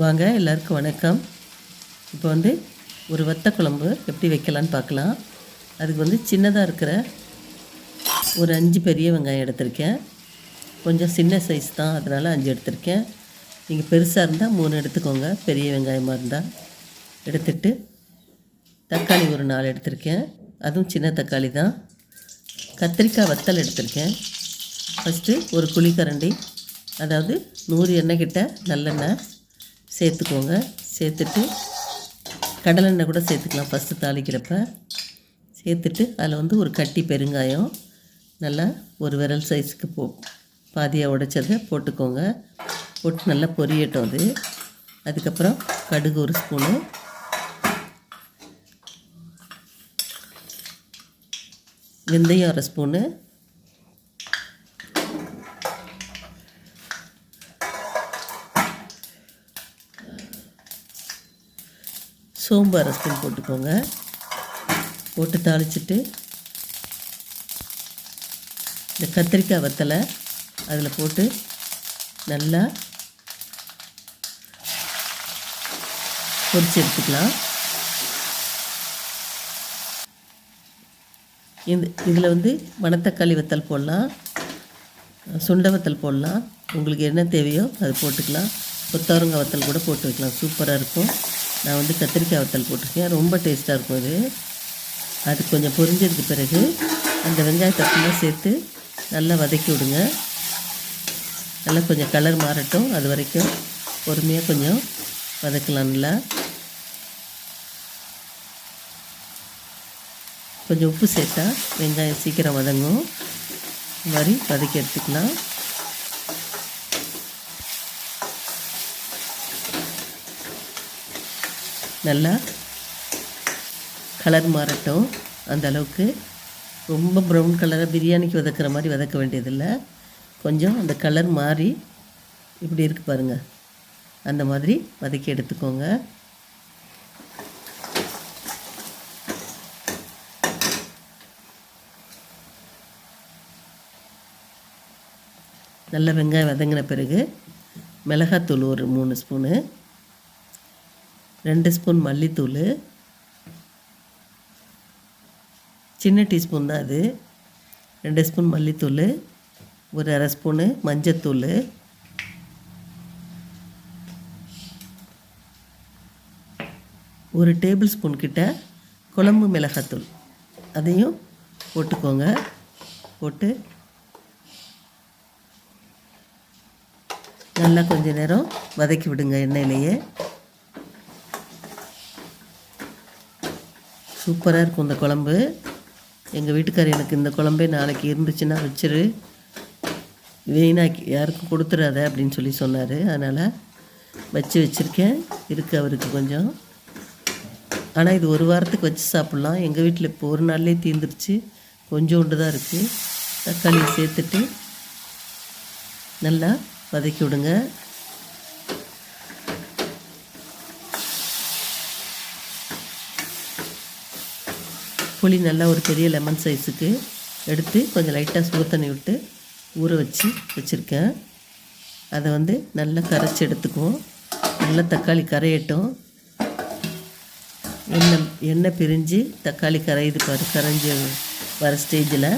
வாங்க எல்லாருக்கும் வணக்கம். இப்போ வந்து ஒரு வத்த குழம்பு எப்படி வைக்கலான்னு பார்க்கலாம். அதுக்கு வந்து சின்னதாக இருக்கிற ஒரு அஞ்சு பெரிய வெங்காயம் எடுத்திருக்கேன். கொஞ்சம் சின்ன சைஸ் தான் அதனால் அஞ்சு எடுத்திருக்கேன். நீங்கள் பெருசாக இருந்தால் மூணு எடுத்துக்கோங்க. பெரிய வெங்காயமாக இருந்தால் எடுத்துட்டு தக்காளி ஒரு நாலு எடுத்திருக்கேன். அதுவும் சின்ன தக்காளி தான். கத்திரிக்காய் வத்தல் எடுத்திருக்கேன். ஃபஸ்ட்டு ஒரு குழிக்கரண்டி அதாவது நூறு எண்ணெய் கிட்ட நல்லெண்ணெய் சேர்த்துக்கோங்க. சேர்த்துட்டு கடலெண்ணெய் கூட சேர்த்துக்கலாம் ஃபஸ்ட்டு தாளிக்கிறப்ப. சேர்த்துட்டு அதில் வந்து ஒரு கட்டி பெருங்காயம். நல்லா ஒரு விரல் சைஸுக்கு போ பாதியாக உடைச்சதை போட்டுக்கோங்க. போட்டு நல்லா பொரியட்டும் அது. அதுக்கப்புறம் கடுகு ஒரு ஸ்பூனு வெந்தயம் அரை ஸ்பூனு சோம்பு அரை ஸ்பூன் போட்டுக்கோங்க. போட்டு தாளிச்சிட்டு இந்த கத்திரிக்காய் வத்தலை அதில் போட்டு நல்லா பொரிச்சு எடுத்துக்கலாம். இந்த இதில் வந்து மணத்தக்காளி வத்தல் போடலாம். சுண்ட வத்தல் போடலாம். உங்களுக்கு என்ன தேவையோ அது போட்டுக்கலாம். கொத்தவரங்காய் வத்தல் கூட போட்டு வைக்கலாம். சூப்பராக இருக்கும். நான் வந்து கத்திரிக்காய் வத்தல் போட்டிருக்கேன். ரொம்ப டேஸ்ட்டாக இருக்கும் அது. அது கொஞ்சம் பொரிஞ்சதுக்கு பிறகு அந்த வெங்காயத்தை ஃபுல்லாக சேர்த்து நல்லா வதக்கி விடுங்க. நல்லா கொஞ்சம் கலர் மாறட்டும். அது வரைக்கும் பொறுமையாக கொஞ்சம் வதக்கலாம் நல்லா. கொஞ்சம் உப்பு சேர்த்தா வெங்காயம் சீக்கிரம் வதங்கும். இந்த மாதிரி வதக்கி எடுத்துக்கலாம். நல்லா கலர் மாறட்டும். அந்த அளவுக்கு ரொம்ப ப்ரௌன் கலராக பிரியாணிக்கு வதக்கிற மாதிரி வதக்க வேண்டியதில்லை. கொஞ்சம் அந்த கலர் மாறி இப்படி இருக்கு பாருங்கள் அந்த மாதிரி வதக்கி எடுத்துக்கோங்க. நல்ல வெங்காயம் வதங்கின பிறகு மிளகாத்தூள் ஒரு மூணு ஸ்பூனு. ரெண்டு ஸ்பூன் மல்லித்தூள். சின்ன டீஸ்பூன் தான் அது. ரெண்டு ஸ்பூன் மல்லித்தூள். ஒரு அரை ஸ்பூனு மஞ்சத்தூள். ஒரு டேபிள் ஸ்பூன் கிட்ட குழம்பு மிளகாத்தூள். அதையும் போட்டுக்கோங்க. போட்டு நல்லா கொஞ்ச நேரம் வதக்கி விடுங்க எண்ணெயிலேயே. சூப்பராக இருக்கும் இந்த குழம்பு. எங்கள் வீட்டுக்கார் எனக்கு இந்த குழம்பே நாளைக்கு இருந்துச்சுன்னா வச்சிரு. வீணாக்கி யாருக்கும் கொடுத்துடாத அப்படின்னு சொல்லி சொன்னார். அதனால் வச்சு வச்சுருக்கேன். இருக்குது அவருக்கு கொஞ்சம். ஆனால் இது ஒரு வாரத்துக்கு வச்சு சாப்பிட்லாம். எங்கள் வீட்டில் இப்போ ஒரு நாள்லேயே தீர்ந்துருச்சு கொஞ்சோண்டு தான் இருக்குது தக்காளி சேர்த்துட்டு நல்லா வதக்கி விடுங்க. புளி நல்லா ஒரு பெரிய லெமன் சைஸுக்கு எடுத்து கொஞ்சம் லைட்டாக சுடு தண்ணி விட்டு ஊற வச்சு வச்சுருக்கேன். அதை வந்து நல்லா கரைச்சி எடுத்துக்குவோம். நல்லா தக்காளி கரையட்டும். எண்ணெய் எண்ணெய் பிரிஞ்சு தக்காளி கரையுது பாரு கரைஞ்சி வர ஸ்டேஜில்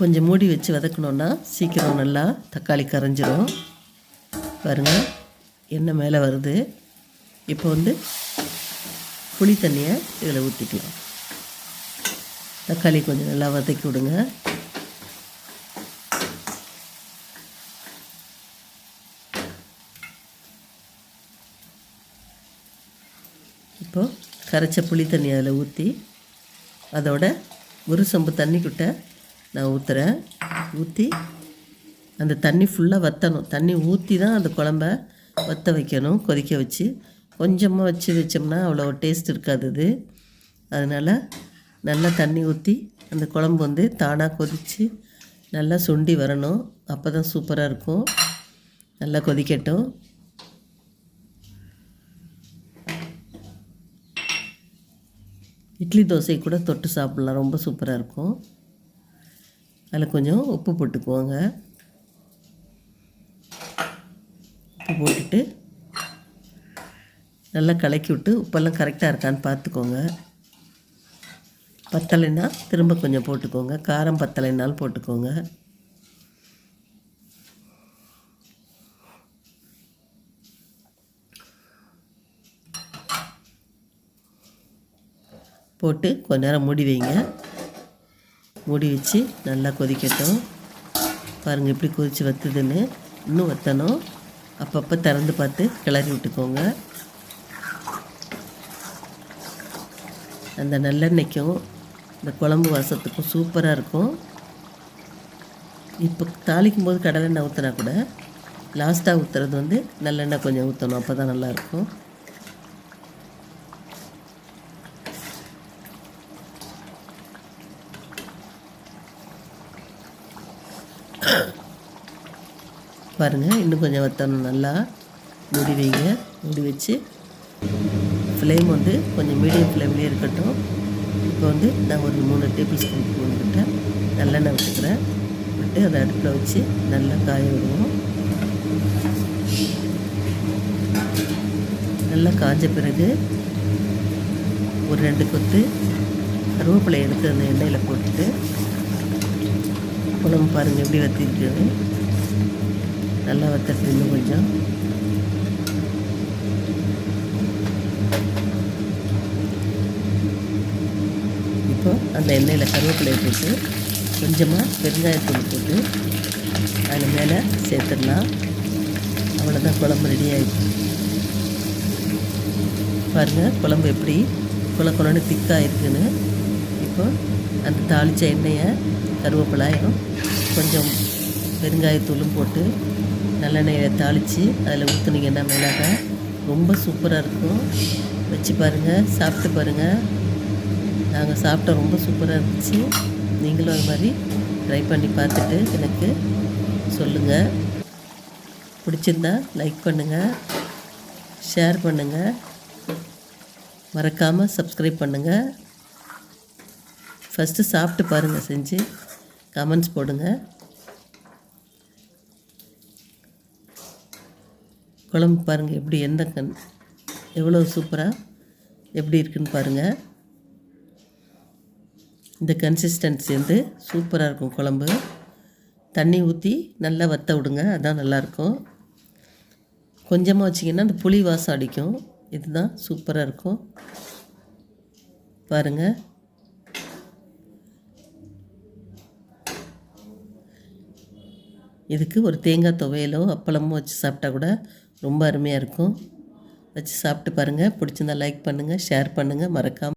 கொஞ்சம் மூடி வச்சு வதக்கணுன்னா சீக்கிரம் நல்லா தக்காளி கரைஞ்சிரும். பாருங்கள் எண்ணெய் மேலே வருது. இப்போ வந்து புளி தண்ணியை இதில் ஊற்றிக்கலாம் தக்காளி கொஞ்சம் நல்லா வதக்கி விடுங்க. இப்போது கரைச்ச புளி தண்ணி அதில் ஊற்றி அதோட ஒரு சொம்பு தண்ணி கிட்ட நான் ஊற்றுறேன் ஊற்றி அந்த தண்ணி ஃபுல்லாக வற்றணும் தண்ணி ஊற்றி தான் அந்த குழம்ப வற்ற வைக்கணும் கொதிக்க வச்சு. கொஞ்சமாக வச்சு வச்சோம்னா அவ்வளோ டேஸ்ட் இருக்காது அது. அதனால் நல்லா தண்ணி ஊற்றி அந்த குழம்பு வந்து தானாக கொதித்து நல்லா சுண்டி வரணும். அப்போ தான் சூப்பராக இருக்கும். நல்லா கொதிக்கட்டும். இட்லி தோசை கூட தொட்டு சாப்பிட்லாம். ரொம்ப சூப்பராக இருக்கும். அதில் கொஞ்சம் உப்பு போட்டுக்குவோங்க. உப்பு போட்டுட்டு நல்லா கலக்கி விட்டு உப்பெல்லாம் கரெக்டாக இருக்கான்னு பார்த்துக்கோங்க. பத்தலைன்னா திரும்ப கொஞ்சம் போட்டுக்கோங்க. காரம் பத்தலைனாலும் போட்டுக்கோங்க. போட்டு கொஞ்ச நேரம் மூடி வைங்க. மூடி வச்சு நல்லா கொதிக்கட்டும். பாருங்கள் எப்படி கொதித்து வத்துதுன்னு. இன்னும் வற்றணும் அப்பப்போ திறந்து பார்த்து கிளறி விட்டுக்கோங்க. அந்த நல்லெண்ணெய்க்கும் இந்த குழம்பு வாசத்துக்கும் சூப்பராக இருக்கும். இப்போ தாளிக்கும் போது கடலெண்ணெய் ஊற்றினா கூட லாஸ்ட்டாக ஊற்றுறது வந்து நல்லெண்ணெய் கொஞ்சம் ஊற்றணும் அப்போ தான் நல்லாயிருக்கும் பாருங்கள் இன்னும் கொஞ்சம் வற்றணும் நல்லா மூடி வைங்க. மூடி வச்சு ஃப்ளேம் வந்து கொஞ்சம் மீடியம் ஃப்ளேம்லேயே இருக்கட்டும். இப்போ வந்து நான் ஒரு மூணு டேபிள் ஸ்பூன் கிட்ட நல்லெண்ணெய் விட்டுக்கிறேன். விட்டு அதை அடுப்பில் வச்சு நல்லா காய விடுவோம். நல்லா காஞ்ச பிறகு ஒரு ரெண்டு கொத்து கருவேப்பிலை எடுத்து அந்த எண்ணெயில் போட்டுட்டு குழம்பு பாருங்கள் எப்படி வற்றிருக்குது நல்லா வத்தட்டு இன்னும் கொஞ்சம் இப்போ அந்த எண்ணெயில் கருவேப்பிலையை போட்டு கொஞ்சமாக பெருங்காயத்தூள் போட்டு அதில் மேலே சேர்த்துடலாம். அவ்வளோதான் குழம்பு ரெடி ஆகிடுச்சு பாருங்கள் குழம்பு எப்படி குழ குழன்னு திக்காக இருக்குன்னு. இப்போ அந்த தாளித்த எண்ணெயை கருவேப்பிலாயும் கொஞ்சம் பெருங்காயத்தூளும் போட்டு நல்லெண்ணெயை தாளித்து அதில் ஊற்றுனீங்கன்னா மிளகா ரொம்ப சூப்பராக இருக்கும். வச்சு பாருங்கள் சாப்பிட்டு பாருங்கள் நாங்கள் சாப்பிட்டா ரொம்ப சூப்பராக இருந்துச்சு. நீங்களும் அது மாதிரி ட்ரை பண்ணி பார்த்துட்டு எனக்கு சொல்லுங்கள் பிடிச்சிருந்தா லைக் பண்ணுங்கள் ஷேர் பண்ணுங்கள் மறக்காமல் சப்ஸ்கிரைப் பண்ணுங்கள் ஃபஸ்ட்டு சாப்பிட்டு பாருங்கள் செஞ்சு கமெண்ட்ஸ் போடுங்கள் குழம்பு பாருங்கள் எப்படி எந்த கண் எவ்வளோ சூப்பராக எப்படி இருக்குன்னு பாருங்கள் இந்த கன்சிஸ்டன்சி வந்து சூப்பராக இருக்கும் குழம்பு. தண்ணி ஊற்றி நல்லா வற்ற விடுங்க அதுதான் நல்லாயிருக்கும் கொஞ்சமாக வச்சிங்கன்னா அந்த புளி வாசம் அடிக்கும். இதுதான் சூப்பராக இருக்கும். பாருங்கள் இதுக்கு ஒரு தேங்காய் துவையலோ அப்பளமோ வச்சு சாப்பிட்டா கூட ரொம்ப அருமையாக இருக்கும். வச்சு சாப்பிட்டு பாருங்கள் பிடிச்சிருந்தா லைக் பண்ணுங்கள் ஷேர் பண்ணுங்கள் மறக்காமல்